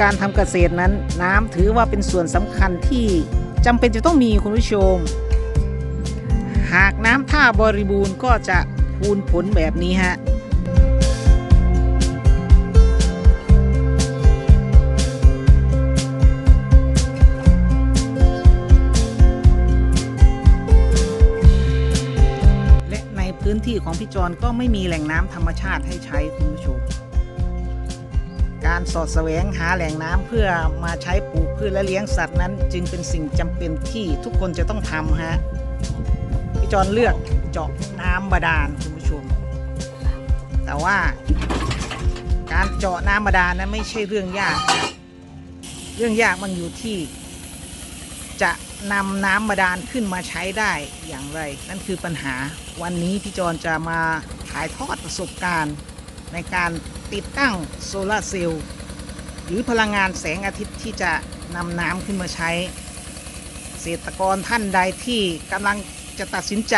การทำเกษตรนั้นน้ำถือว่าเป็นส่วนสำคัญที่จำเป็นจะต้องมีคุณผู้ชม หากน้ำท่าบริบูรณ์ก็จะพูนผลแบบนี้ฮะและในพื้นที่ของพี่จรก็ไม่มีแหล่งน้ำธรรมชาติให้ใช้คุณผู้ชม การสอดแสวงหาแหล่งน้ำเพื่อมาใช้ปลูกพืชและเลี้ยงสัตว์นั้น จึงเป็นสิ่งจำเป็นที่ทุกคนจะต้องทำฮะพี่จรเลือกเจาะน้ำบาดาลคุณผู้ชม แต่ว่าการเจาะน้ำบาดาลนั้นไม่ใช่เรื่องยาก เรื่องยากมันอยู่ที่ จะนำน้ำบาดาลขึ้นมาใช้ได้อย่างไร นั่นคือปัญหาวันนี้พี่จรจะมาถ่ายทอดประสบการณ์ ในการติดตั้งโซลาร์เซลล์หรือพลังงานแสงอาทิตย์ที่จะนำน้ำขึ้นมาใช้ เกษตรกรท่านใดที่กำลังจะตัดสินใจ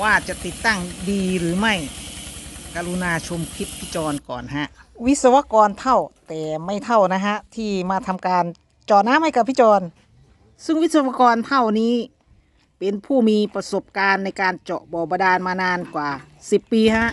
ว่าจะติดตั้งดีหรือไม่ กรุณาชมคลิปพี่จรก่อนฮะ วิศวกรเท่าแต่ไม่เท่านะฮะ ที่มาทำการเจาะน้ำให้กับพี่จร ซึ่งวิศวกรเท่านี้ เป็นผู้มีประสบการณ์ในการเจาะบ่อบาดาลมานานกว่า 10 ปีฮะ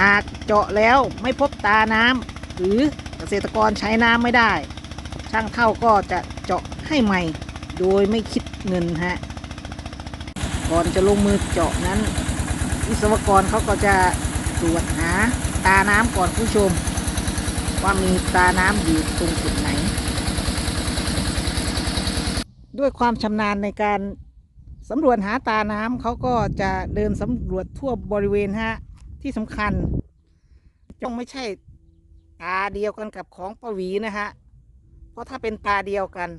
หากเจาะแล้วไม่พบตาน้ำหรือเกษตรกรใช้น้ำไม่ได้ ช่างเท่าก็จะเจาะให้ใหม่ โดยไม่คิดเงินฮะก่อนจะลงมือเจาะนั้น วิศวกรเขาก็จะตรวจหาตาน้ำก่อนผู้ชม ว่ามีตาน้ำอยู่ตรงจุดไหน ด้วยความชำนาญในการสำรวจหาตาน้ำเขาก็จะเดินสำรวจทั่วบริเวณฮะ ที่สำคัญต้องไม่ใช่ตาเดียวกันกับของปะหวีนะฮะ เพราะถ้าเป็นตาเดียวกัน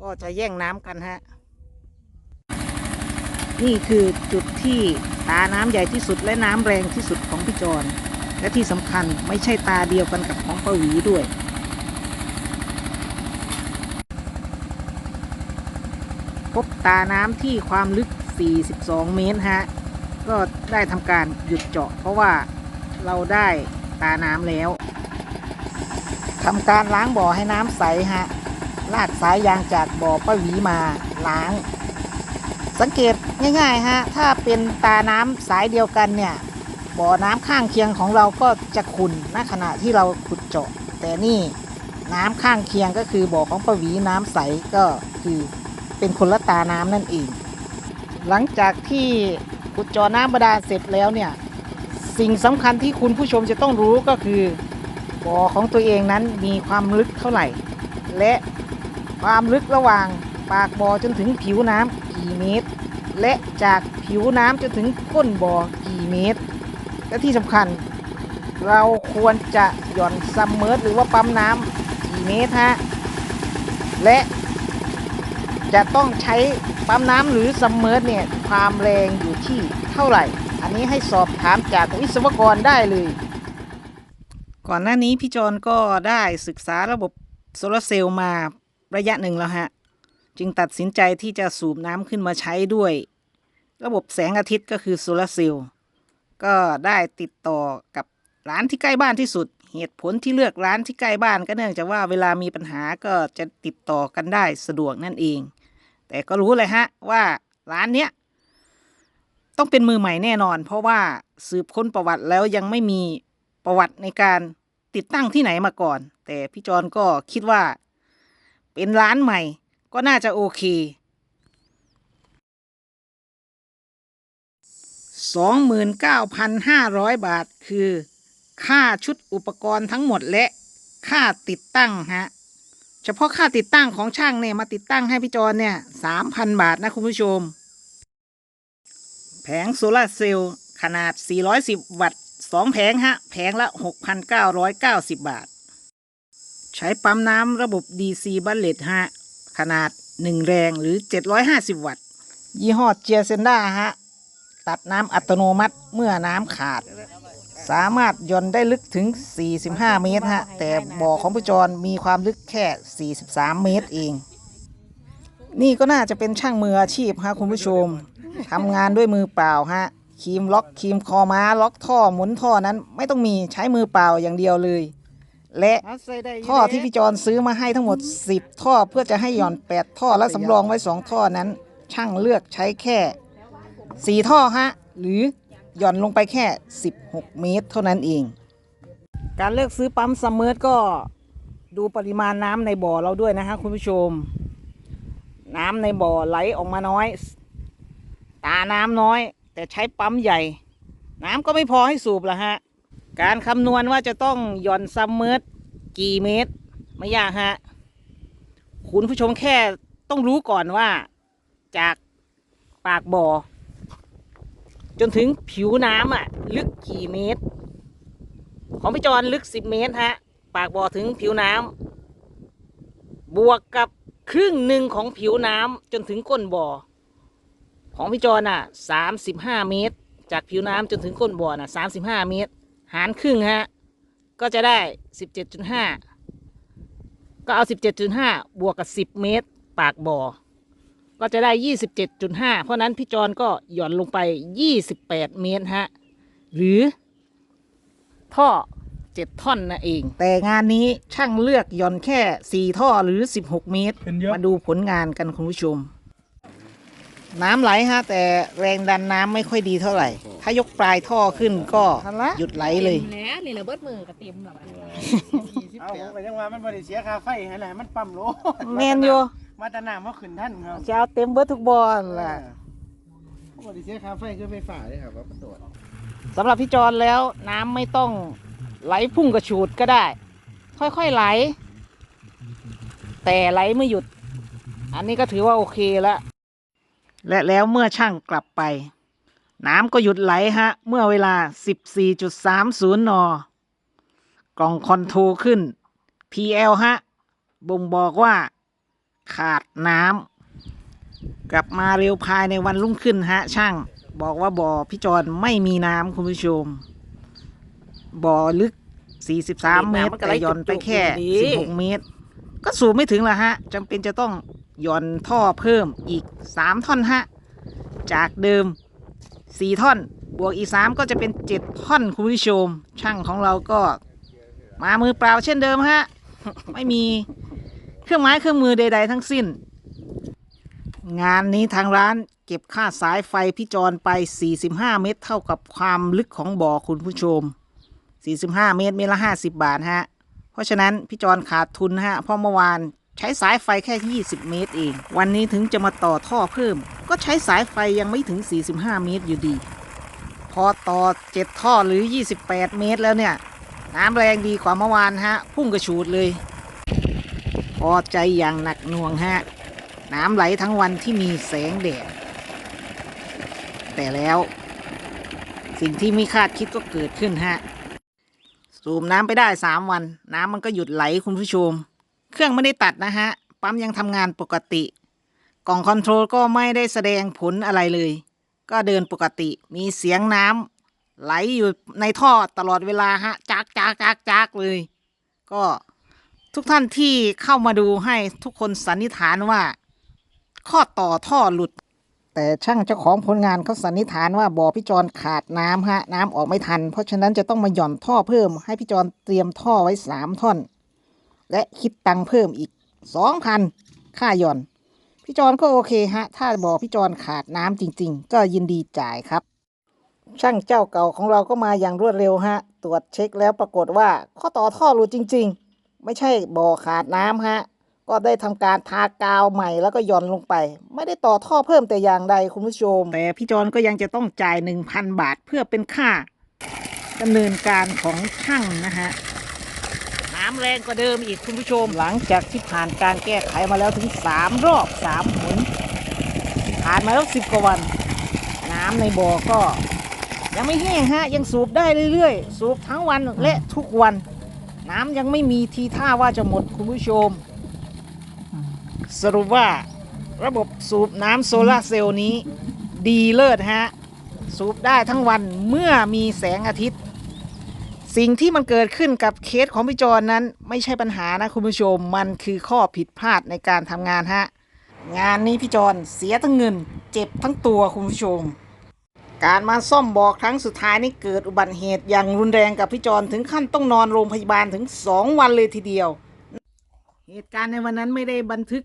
ก็จะแย่งน้ำกันฮะ นี่คือจุดที่ตาน้ำใหญ่ที่สุดและน้ำแรงที่สุดของพี่จรและที่สำคัญไม่ใช่ตาเดียวกันกับของปะหวีด้วยพบตาน้ำที่ความลึก 42 เมตรฮะ ก็ได้ทำการหยุดเจาะ เพราะว่าเราได้ตาน้ำแล้วทำการล้างบ่อให้น้ำใสฮะลากสายยางจากบ่อป้าหวีมาล้าง สังเกตง่ายๆฮะถ้าเป็นตาน้ำสายเดียวกันเนี่ยบ่อน้ำข้างเคียงของเราก็จะขุ่นณขณะที่เราขุดเจาะ แต่นี่น้ำข้างเคียงก็คือบ่อของป้าหวีน้ำใสก็คือเป็นคนละตาน้ำนั่นเองหลังจากที่ ขุดเจาะน้ำบาดาลเสร็จแล้วเนี่ยสิ่งสำคัญที่คุณผู้ชมจะต้องรู้ก็คือบ่อของตัวเองนั้นมีความลึกเท่าไหร่ และความลึกระหว่างปากบ่อจนถึงผิวน้ำกี่เมตร และจากผิวน้ำจนถึงก้นบ่อกี่เมตร และที่สำคัญ เราควรจะหย่อนซัมเมอร์หรือว่าปั๊มน้ำกี่เมตรฮะและ จะต้องใช้ปั๊มน้ำหรือซัมเมอร์เนี่ยความแรงอยู่ที่เท่าไหร่ อันนี้ให้สอบถามจากวิศวกรได้เลย ก่อนหน้านี้พี่จอนก็ได้ศึกษาระบบโซลาร์เซลล์มาระยะหนึ่งแล้วฮะ จึงตัดสินใจที่จะสูบน้ำขึ้นมาใช้ด้วย ระบบแสงอาทิตย์ก็คือโซลาร์เซลล์ก็ได้ติดต่อกับร้านที่ใกล้บ้านที่สุด เหตุผลที่เลือกร้านที่ใกล้บ้านก็เนื่องจากว่าเวลามีปัญหาก็จะติดต่อกันได้สะดวกนั่นเอง แต่ก็รู้เลยฮะว่าร้านเนี้ยต้องเป็นมือใหม่แน่นอน เพราะว่าสืบค้นประวัติแล้วยังไม่มีประวัติในการติดตั้งที่ไหนมาก่อน แต่พี่จอนก็คิดว่า เป็นร้านใหม่ก็น่าจะโอเค29,500 บาทคือ ค่าชุดอุปกรณ์ทั้งหมดและค่าติดตั้งฮะ เฉพาะค่าติดตั้งของช่างเนี่ยมาติดตั้งให้พี่จอนเนี่ย3,000บาทนะคุณผู้ชม แผงโซลาร์เซลล์ขนาด 410 วัตต์2แผงฮะ แผงละ 6,990 บาท ใช้ปั๊มน้ำระบบ DC บัลเลตฮะ ขนาด 1 แรงหรือ 750 วัตต์ ยี่ห้อเจียเซนด้าฮะ ตัดน้ำอัตโนมัติเมื่อน้ำขาด สามารถหย่อนได้ลึกถึง 45 เมตรฮะ แต่บ่อของพี่จรมีความลึกแค่ 43 เมตรเอง นี่ก็น่าจะเป็นช่างมืออาชีพฮะคุณผู้ชมทำงานด้วยมือเปล่าฮะครีมล็อกครีมคอม้าล็อกท่อหมุนท่อนั้นไม่ต้องมีใช้มือเปล่าอย่างเดียวเลย และท่อที่พี่จอนซื้อมาให้ทั้งหมด 10 ท่อเพื่อจะให้หย่อน 8 ท่อและสำรองไว้ 2 ท่อนั้น ช่างเลือกใช้แค่ 4 ท่อฮะหรือ หย่อนลงไปแค่ 16 เมตร เท่านั้นเอง การเลือกซื้อปั๊มซัมเมอร์ก็ดูปริมาณน้ำในบ่อเราด้วยนะฮะคุณผู้ชม น้ำในบ่อไหลออกมาน้อย ตาน้ำน้อย แต่ใช้ปั๊มใหญ่ น้ำก็ไม่พอให้สูบละฮะ การคำนวณว่าจะต้องหย่อนซัมเมอร์กี่เมตร ไม่ยากฮะ คุณผู้ชมแค่ต้องรู้ก่อนว่าจากปากบ่อ จนถึงผิวน้ำอะ ลึกกี่เมตร ของพี่จอนลึก10เมตรฮะ ปากบ่อถึงผิวน้ำบวกกับครึ่งหนึ่งของผิวน้ำจนถึงก้นบ่อ ของพี่จอนอะ35เมตร จากผิวน้ำจนถึงก้นบ่อน่ะ35เมตร หารครึ่งฮะ ก็จะได้17.5ก็เอา17.5บวกกับ10เมตร ปากบ่อ ก็จะได้ 27.5 เพราะนั้นพี่จอนก็หย่อนลงไป 28 เมตรฮะ หรือ ท่อ 7 ท่อนนะเอง แต่งานนี้ช่างเลือกหย่อนแค่ 4 ท่อหรือ 16 เมตร เป็นเยอะ มาดูผลงานกันคุณผู้ชม น้ำไหลฮะ แต่แรงดันน้ำไม่ค่อยดีเท่าไหร่ ถ้ายกปลายท่อขึ้นก็หยุดไหลเลยต็มแล้วนี่ระเบิดมือกับเต็มแบบเอาผมก็ยังว่ามันบริเสียค่าไฟให้แหละมันปั๊มโล แมนอยู่ มาตรน้ำมาขึ้นท่านครับจะเอาเต็มเบิดทุกบอลล่ะบริเสียค่าไฟคือไฟฟ้าเลยครับว่าประโดดสำหรับพี่จอนแล้วน้ำไม่ต้องไหลพุ่งกระฉูดก็ได้ ค่อยๆไหล แต่ไหลไม่หยุด อันนี้ก็ถือว่าโอเคแล้วและแล้วเมื่อช่างกลับไป น้ำก็หยุดไหลฮะ เมื่อเวลา 14.30 น กล่องคอนโทรลขึ้น PL ฮะ บ่งบอกว่า ขาดน้ำกลับมาเร็วภายในวันรุ่งขึ้นฮะช่าง บอกว่าบ่อพี่จอนไม่มีน้ำคุณผู้ชม บ่อลึก 43 เมตรแต่หย่อนไปแค่ 16 เมตร ก็สูบไม่ถึงละฮะจำเป็นจะต้องหย่อนท่อเพิ่มอีก 3 ท่อนฮะ จากเดิม 4 ท่อน บวกอีก 3 ก็จะเป็น 7 ท่อนคุณผู้ชม ช่างของเราก็มามือเปล่าเช่นเดิมฮะ ไม่มี เครื่องไม้เครื่องมือใด ๆ ทั้งสิ้น งานนี้ทางร้านเก็บค่าสายไฟพี่จอนไป 45 เมตร เท่ากับความลึกของบ่อคุณผู้ชม 45 เมตร เมตรละ 50 บาทฮะ เพราะฉะนั้นพี่จอนขาดทุนฮะ เพราะเมื่อวานใช้สายไฟแค่ 20 เมตรเอง วันนี้ถึงจะมาต่อท่อเพิ่ม ก็ใช้สายไฟยังไม่ถึง 45 เมตรอยู่ดี พอต่อ 7 ท่อหรือ 28 เมตรแล้วเนี่ย น้ำแรงดีกว่าเมื่อวานฮะ พุ่งกระฉูดเลย อใจอย่างหนักหน่วงฮะ น้ำไหลทั้งวันที่มีแสงแดด แต่แล้วสิ่งที่ไม่คาดคิดก็เกิดขึ้นฮะ สูบน้ำไปได้สามวัน น้ำมันก็หยุดไหลคุณผู้ชม เครื่องไม่ได้ตัดนะฮะ ปั๊มยังทำงานปกติ กล่องคอนโทรลก็ไม่ได้แสดงผลอะไรเลย ก็เดินปกติ มีเสียงน้ำไหลอยู่ในท่อตลอดเวลาฮะจากจากจากจากเลย ก็ ทุกท่านที่เข้ามาดูให้ทุกคนสันนิษฐานว่า ข้อต่อท่อหลุด แต่ช่างเจ้าของผลงานเขาสันนิษฐานว่าบ่อพี่จอนขาดน้ำฮะน้ำออกไม่ทัน เพราะฉะนั้นจะต้องมาหย่อนท่อเพิ่ม ให้พี่จอนเตรียมท่อไว้สามท่อน และคิดตังค์เพิ่มอีกสองพันค่าหย่อน พี่จอนก็โอเคฮะ ถ้าบ่อพี่จอนขาดน้ำจริง ๆ ก็ยินดีจ่ายครับ ช่างเจ้าเก่าของเราก็มาอย่างรวดเร็วฮะ ตรวจเช็คแล้วปรากฏว่าข้อต่อท่อหลุดจริง ๆ ไม่ใช่บ่อขาดน้ำฮะ ก็ได้ทำการทากาวใหม่แล้วก็หย่อนลงไป ไม่ได้ต่อท่อเพิ่มแต่อย่างใดคุณผู้ชม แต่พี่จอนก็ยังจะต้องจ่าย 1,000 บาทเพื่อเป็นค่าดำเนินการของช่างนะฮะน้ำแรงกว่าเดิมอีกคุณผู้ชม หลังจากที่ผ่านการแก้ไขมาแล้วถึง 3 รอบ 3หนผ่านมาแล้ว 10 กว่าวัน น้ำในบ่อก็ ยังไม่แห้งฮะ ยังสูบได้เรื่อยๆ สูบทั้งวันและทุกวัน น้ำยังไม่มีทีท่าว่าจะหมดคุณผู้ชม สรุปว่าระบบสูบน้ำโซลาร์เซลล์นี้ ดีเลิศฮะ สูบได้ทั้งวันเมื่อมีแสงอาทิตย์ สิ่งที่มันเกิดขึ้นกับเคสของพี่จอนนั้น ไม่ใช่ปัญหานะคุณผู้ชมมันคือข้อผิดพลาดในการทำงานฮะ งานนี้พี่จอนเสียทั้งเงิน เจ็บทั้งตัวคุณผู้ชม การมาซ่อมบอกครั้งสุดท้ายนี่เกิดอุบัติเหตุอย่างรุนแรงกับพี่จอนถึงขั้นต้องนอนโรงพยาบาลถึงสองวันเลยทีเดียว เหตุการณ์ในวันนั้นไม่ได้บันทึก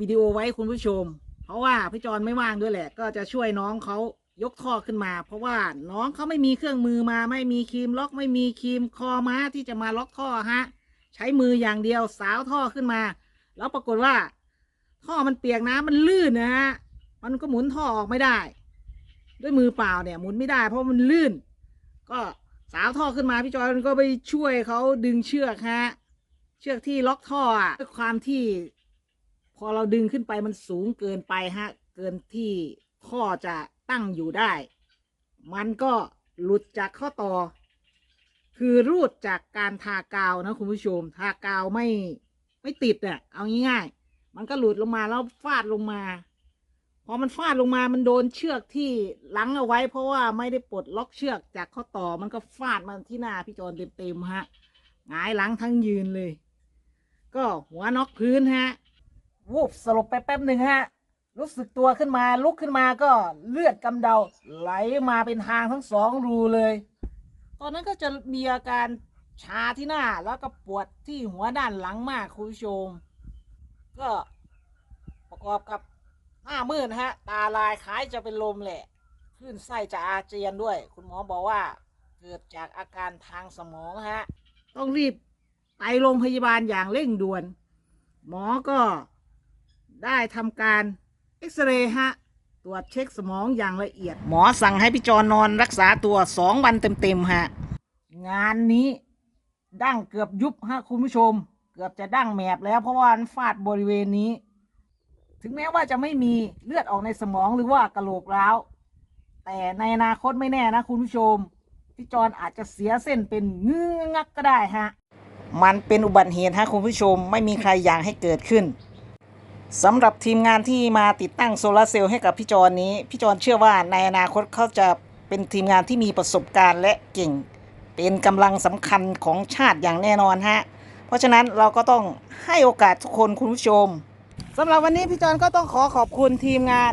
วิดีโอไว้คุณผู้ชม เพราะว่าพี่จอนไม่ว่างด้วยแหละ ก็จะช่วยน้องเขายกท่อขึ้นมา เพราะว่าน้องเขาไม่มีเครื่องมือมาไม่มีครีมล็อกไม่มีครีมคอม้าที่จะมาล็อกท่อฮะ ใช้มืออย่างเดียวสาวท่อขึ้นมา แล้วปรากฏว่า ท่อมันเปียกน้ำมันลื่นนะฮะมันก็หมุนท่อออกไม่ได้ ด้วยมือเปล่าเนี่ยหมุนไม่ได้เพราะมันลื่น ก็สาวท่อขึ้นมาพี่จอยมันก็ไปช่วยเขาดึงเชือกฮะเชือกที่ล็อกท่ออะด้วยความที่ พอเราดึงขึ้นไปมันสูงเกินไปฮะ เกินที่ท่อจะตั้งอยู่ได้ มันก็หลุดจากข้อต่อ คือรูดจากการทากาวนะคุณผู้ชม ทากาวไม่ไม่ติดอะเอาง่ายๆมันก็หลุดลงมาแล้วฟาดลงมา พอมันฟาดลงมามันโดนเชือกที่ลังเอาไว้ เพราะว่าไม่ได้ปลดล็อกเชือกจากข้อต่อมันก็ฟาดมาที่หน้าพี่จอนเต็มๆฮะหงายหลังทั้งยืนเลย ก็หัวน็อกพื้นฮะวูบสลบไปแป๊บหนึ่งฮะ รู้สึกตัวขึ้นมาลุกขึ้นมาก็เลือดกำเดา ไหลมาเป็นทางทั้งสองรูเลย ตอนนั้นก็จะมีอาการชาที่หน้าแล้วก็ปวดที่หัวด้านหลังมากคุณผู้ชมก็ประกอบกับ หน้ามืดนะฮะ ตาลายคล้ายจะเป็นลมแหละคลื่นไส้จะอาเจียนด้วย คุณหมอบอกว่าเกิดจากอาการทางสมองฮะ ต้องรีบไปโรงพยาบาลอย่างเร่งด่วน หมอก็ได้ทำการเอ็กซเรย์ฮะ ตรวจเช็คสมองอย่างละเอียด หมอสั่งให้พี่จอนอนรักษาตัวสองวันเต็มๆฮะ งานนี้ดั้งเกือบยุบฮะคุณผู้ชม เกือบจะดั้งแมบแล้วเพราะว่ามันฟาดบริเวณนี้ ถึงแม้ว่าจะไม่มีเลือดออกในสมองหรือว่ากระโหลกร้าว แต่ในอนาคตไม่แน่นะคุณผู้ชม พี่จอนอาจจะเสียเส้นเป็นเงื้องักก็ได้ฮะ มันเป็นอุบัติเหตุฮะคุณผู้ชมไม่มีใครอยากให้เกิดขึ้นสำหรับทีมงานที่มาติดตั้งโซลาร์เซลล์ให้กับพี่จอนนี้ พี่จอนเชื่อว่าในอนาคตเขาจะเป็นทีมงานที่มีประสบการณ์และเก่ง เป็นกำลังสำคัญของชาติอย่างแน่นอนฮะ เพราะฉะนั้นเราก็ต้องให้โอกาสทุกคนคุณผู้ชม สำหรับวันนี้พี่จอนก็ต้องขอขอบคุณทีมงาน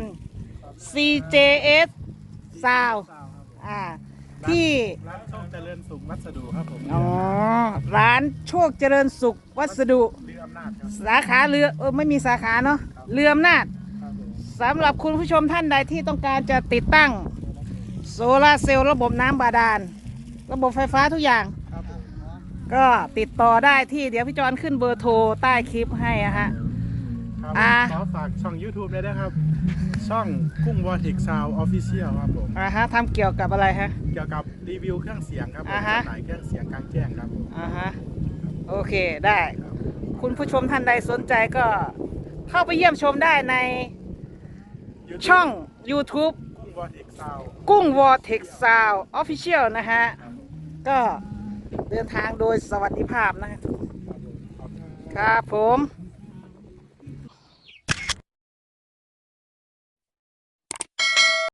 CJS Sound อ่าที่ร้านโชคเจริญสุขวัสดุครับผมอ๋อร้านโชคเจริญสุขวัสดุเรืออำนาจครับสาขาเรือเออไม่มีสาขาเนาะเรืออำนาจครับผมสำหรับคุณผู้ชมท่านใดที่ต้องการจะติดตั้งโซลาร์เซลล์ระบบน้ำบาดาล ระบบไฟฟ้าทุกอย่าง ครับผมก็ติดต่อได้ที่เดี๋ยวพี่จอนขึ้นเบอร์โทรใต้คลิปให้อะฮะ ครับอ่า ขอฝากช่อง YouTube ด้วยนะครับ ช่องกุ้งวอร์ติกซาวออฟฟิเชียลครับผมอ่าฮะทำเกี่ยวกับอะไรฮะ เกี่ยวกับรีวิวเครื่องเสียงครับผมอ่าฮะ จำหน่ายเครื่องเสียงกลางแจ้งครับผมอ่าฮะโอเคได้คุณผู้ชมท่านใดสนใจก็เข้าไปเยี่ยมชมได้ใน YouTube ช่อง YouTube กุ้งวอร์ติกซาวกุ้ง Vortex Sound Official นะฮะ ก็เดินทางโดยสวัสดิภาพนะฮะครับผม